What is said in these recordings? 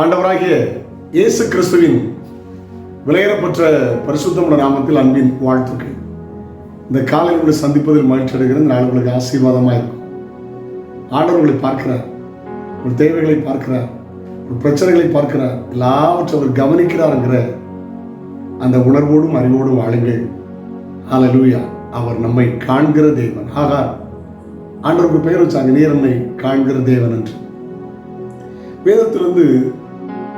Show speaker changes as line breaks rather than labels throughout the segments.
ஆண்டவராகிய இயேசு கிறிஸ்துவின் விளையரப்பற்ற பரிசுத்தமுள்ள நாமத்தில் அன்பின் வாழ்த்துக்கள். இந்த காலையில் உங்களை சந்திப்பதில் மகிழ்ச்சி அடைகிறது இந்த நாள் உங்களுக்கு ஆசீர்வாதமாக இருக்கும். ஆண்டவர் உங்களை பார்க்கிறார். ஒரு தேவைகளை பார்க்கிறார். ஒரு பிரச்சனைகளை பார்க்கிறார். எல்லாவற்றை அவர் கவனிக்கிறாருங்கிற அந்த உணர்வோடும் அறிவோடும் வாழுங்கள். ஆலலூயா அவர் நம்மை காண்கிற தேவன். ஆகா. ஆண்டவருக்கு பெயர் வச்சாங்க. நீர் நம்மை காண்கிற தேவன் என்று. வேதத்திலிருந்து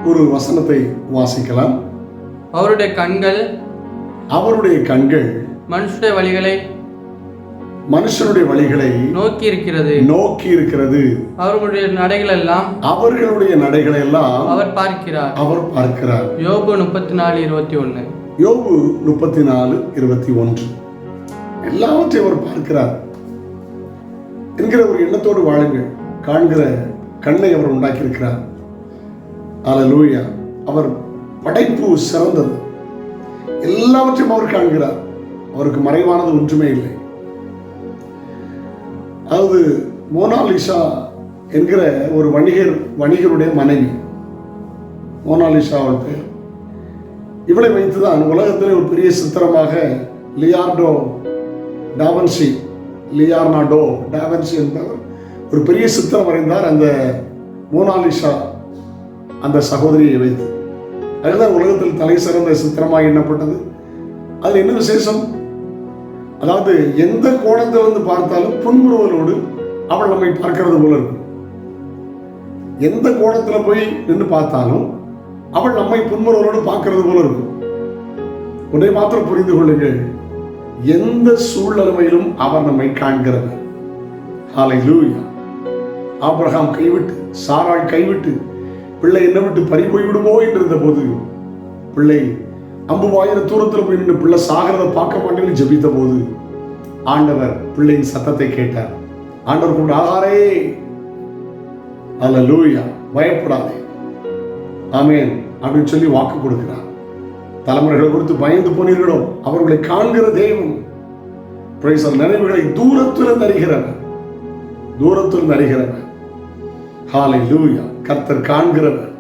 ஒரு வசனத்தை வாசிக்கலாம்.
அவருடைய கண்கள்
அவருடைய கண்கள்
மனுஷருடைய வழிகளை
மனுஷனுடைய வழிகளை
நோக்கி இருக்கிறது
நோக்கி இருக்கிறது
அவர்களுடைய நடைகள் எல்லாம்
அவர்களுடைய நடைகளை எல்லாம்
அவர் பார்க்கிறார்.
அவர் பார்க்கிறார்.
யோபு முப்பத்தி நாலு இருபத்தி ஒன்று
யோபு முப்பத்தி நாலு இருபத்தி ஒன்று எல்லாவற்றையும் அவர் பார்க்கிறார். என்கிற ஒரு எண்ணத்தோடு வாழுங்கள். காண்கிற கண்ணை அவர் உண்டாக்கியிருக்கிறார். அலலூயா அவர் படைப்பு சிறந்தது. எல்லாவற்றையும் அவர் காண்கிறார். அவருக்கு மறைவானது ஒன்றுமே இல்லை. அதாவது மோனாலிசா என்கிற ஒரு வணிகர் வணிகருடைய மனைவி. மோனாலிசா அவள் பெயர். இவளை வைத்துதான் உலகத்திலே ஒரு பெரிய சித்திரமாக லியார்டோ டாவன்சி லியார்னாடோ டாவன்சி என்பவர் ஒரு பெரிய சித்திரம் வரைந்தார் அந்த மோனாலிசா அந்த சகோதரியை வைத்து. அதுதான் உலகத்தில் தலை சிறந்த சித்திரமாக எண்ணப்பட்டது. அதில் என்ன விசேஷம்? அதாவது எந்த கோணத்தில் வந்து பார்த்தாலும் புன்முறுவலோடு அவள் நம்மை பார்க்கிறது போல இருக்கும். எந்த கோணத்தில் போய் நின்று பார்த்தாலும் அவள் நம்மை புன்முறுவலோடு பார்க்கிறது போல இருக்கும். ஒன்றை மாத்திரம் புரிந்து கொள்ளுங்கள் எந்த சூழ்நிலையிலும் அவர் நம்மை காண்கிறது ஆலை லூயா ஆபிரகாம் கைவிட்டு சாராள் கைவிட்டு பிள்ளை என்ன விட்டு பறி போய்விடுமோ என்று இருந்த போது பிள்ளை அம்புவாயிர தூரத்தில் போய் நின்று பிள்ளை சாகிறத பார்க்க மாட்டேன்னு ஜெபித்த போது ஆண்டவர் பிள்ளையின் சத்தத்தை கேட்டார். ஆண்டவர் கொண்டு ஆகாரே. அல்ல லூயா பயப்படாதே. ஆமேன். அப்படின்னு சொல்லி வாக்கு கொடுக்கிறார். தலைமுறைகளை கொடுத்து பயந்து போனீர்களோ அவர்களை காண்கிற தெய்வம் நினைவுகளை தூரத்தில் அறிகிறவர் தூரத்தில் அறிகிறவர் ஹாலை லூயா கர்த்தர் காண்கிறவர்.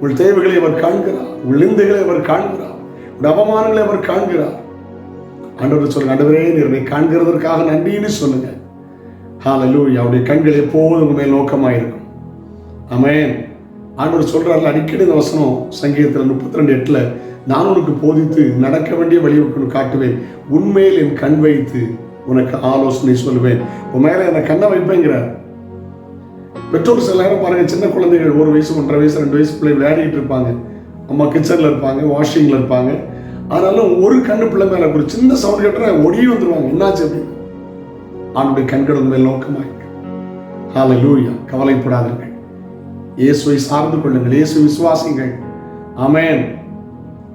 உள் தேவைகளை அவர் காண்கிறார். உங்கள் நிந்தைகளை அவர் காண்கிறார். உங்கள் அவமானங்களை அவர் காண்கிறார். ஆண்டவர் சொல்லுங்க ஆண்டவரே என்னை காண்கிறதற்காக நன்றின்னு சொல்லுங்க. ஹாலை அவருடைய கண்கள் எப்போதும் உங்க மேல் நோக்கமாக இருக்கும் ஆமென் ஆண்டவர் சொல்றாருல அடிக்கடி இந்த வசனம் சங்கீதத்தில் முப்பத்தி ரெண்டு எட்டுல நான் உனக்கு போதித்து நடக்க வேண்டிய வழி உனக்கு காட்டுவேன். உண்மையில் என் கண் வைத்து உனக்கு ஆலோசனை சொல்லுவேன். உன் மேல என்ன கண்ணை வைப்பேங்கிறார் பெற்றோர் சில நேரம் பாருங்க சின்ன குழந்தைகள் ஒரு வயசு ஒன்றரை வயசு ரெண்டு வயசு பிள்ளை விளையாடிட்டு இருப்பாங்க. அம்மா கிச்சன்ல இருப்பாங்க வாஷிங்ல இருப்பாங்க. ஆனாலும் ஒரு கண்ணு பிள்ளை மேலே ஒரு சின்ன சவுண்ட் கேட்டா ஒடியே வந்துருவாங்க. என்னாச்சு அப்படின்னு ஆண்டுடைய கண்கள் உன் நோக்கமாக நோக்கமாயிருக்கு லூயா கவலைப்படாதீர்கள். இயேசுவை சார்ந்து கொள்ளுங்கள். இயேசு விசுவாசிங்கள் அமேன்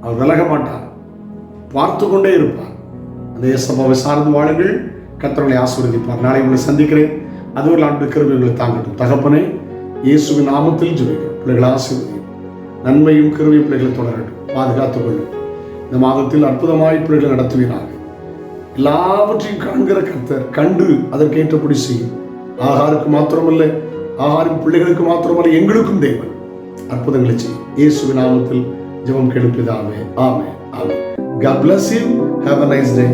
அவர் விலக மாட்டார். பார்த்து கொண்டே இருப்பார். அந்த இயேசப்பாவை சார்ந்து வாழுங்கள். கத்தர்களை ஆசீர்வதிப்பார். நாளை உங்களை சந்திக்கிறேன். அதுவரை ஒரு ஆண்டு கிருபை தாங்கட்டும். தகப்பனே இயேசுவின் நாமத்தில் ஜெபிக்கிறோம். பிள்ளைகளை ஆசீர்வதியும். நன்மையும் கிருவியும் பிள்ளைகளை தொடரட்டும். பாதுகாத்துக் கொள்ளும். இந்த மாதத்தில் அற்புதமாய் பிள்ளைகளை நடத்துவீனாக எல்லாவற்றையும் காண்கிற கர்த்தர் கண்டு அதற்கேற்றபடி செய்யும். ஆகாருக்கு மாத்திரமல்ல ஆகாரின் பிள்ளைகளுக்கு மாத்திரமல்ல எங்களுக்கும் தேவன். அற்புதங்களை செய்யும். இயேசுவின் நாமத்தில் ஜெபம் கெடுப்பதாமே ஆமே ஆமே God bless you. Have a nice day.